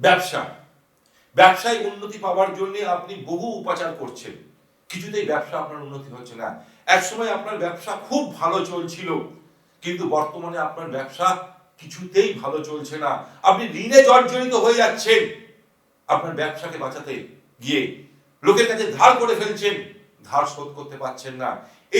ব্যবসা। ব্যবসায় উন্নতি পাওয়ার জন্য আপনি বহু উপাচার করছেন। কিছুতেই ব্যবসা আপনার উন্নতি হচ্ছে না। একসময় আপনার ব্যবসা খুব ভালো চলছিল, কিন্তু বর্তমানে আপনার ব্যবসা কিছুতেই ভালো চলছে না। আপনি ঋণে জর্জরিত হয়ে যাচ্ছেন। আপনার ব্যবসাকে বাঁচাতে গিয়ে লোকের কাছে ধার করে ফেলছেন। ধার শোধ করতে পারছেন না।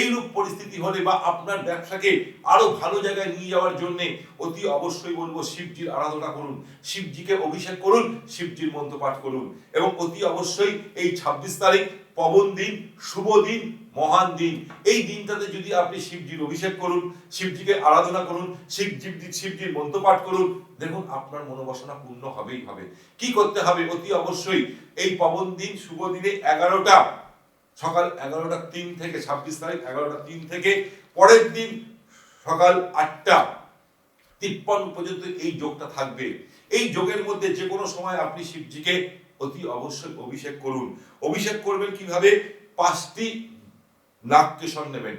এইরূপ পরিস্থিতি হলে বা আপনার ব্যবসাকে আরও ভালো জায়গায় নিয়ে যাওয়ার জন্য অতি অবশ্যই বলব শিবজির আরাধনা করুন। শিবজিকে অভিষেক করুন, শিবজির মন্ত্র পাঠ করুন এবং অতি অবশ্যই এই ছাব্বিশ তারিখ পবন দিন, শুভ দিন, মহান দিন। এই দিনটাতে যদি আপনি শিবজির অভিষেক করুন, শিবজিকে আরাধনা করুন শিবজি শিবজির মন্ত্র পাঠ করুন, দেখুন আপনার মনোবাসনা পূর্ণ হবেই হবে। কি করতে হবে? অতি অবশ্যই এই পবন দিন, শুভ দিনে এগারোটা সকাল এগারোটা তিন থেকে, ছাব্বিশ তারিখ এগারোটা তিন থেকে, পরের দিন সকাল আটটা, তিপ্পান্ন পর্যন্ত এই যোগটা থাকবে। এই যোগের মধ্যে যে কোনো সময় আপনি শিবজিকে অতি অবশ্যই অভিষেক করুন। অভিষেক করবেন কীভাবে? পাঁচটি নাগকেশর নেবেন।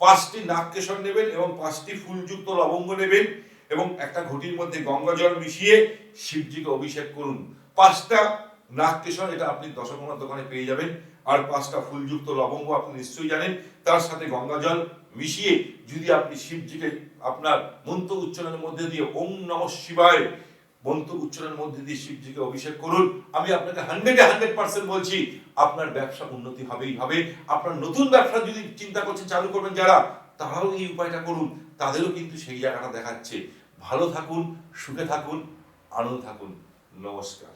পাঁচটি নাগকেশর নেবেন এবং পাঁচটি ফুলযুক্ত লবঙ্গ নেবেন এবং একটা ঘটির মধ্যে গঙ্গা জল মিশিয়ে শিবজিকে অভিষেক করুন। পাঁচটা নাগকেশর, এটা আপনি দশকর্মার দোকানে পেয়ে যাবেন। আর পাঁচটা ফুলযুক্ত লবঙ্গ আপনি নিশ্চয়ই জানেন, তার সাথে গঙ্গা জল মিশিয়ে যদি আপনি শিবজিকে আপনার মন্ত্র উচ্চারণের মধ্যে দিয়ে ওম নম শিবায় মন্ত্র উচ্চারণের মধ্যে দিয়ে শিবজিকে অভিষেক করুন, আমি আপনাকে হান্ড্রেডে হান্ড্রেড পার্সেন্ট বলছি, আপনার ব্যবসা উন্নতি হবেই হবে। আপনার নতুন ব্যবসা যদি চিন্তা করছেন, চালু করবেন যারা, তারাও এই উপায়টা করুন। তাদেরও কিন্তু সেই জায়গাটা দেখাচ্ছে। ভালো থাকুন, সুখে থাকুন, আনন্দ থাকুন। নমস্কার।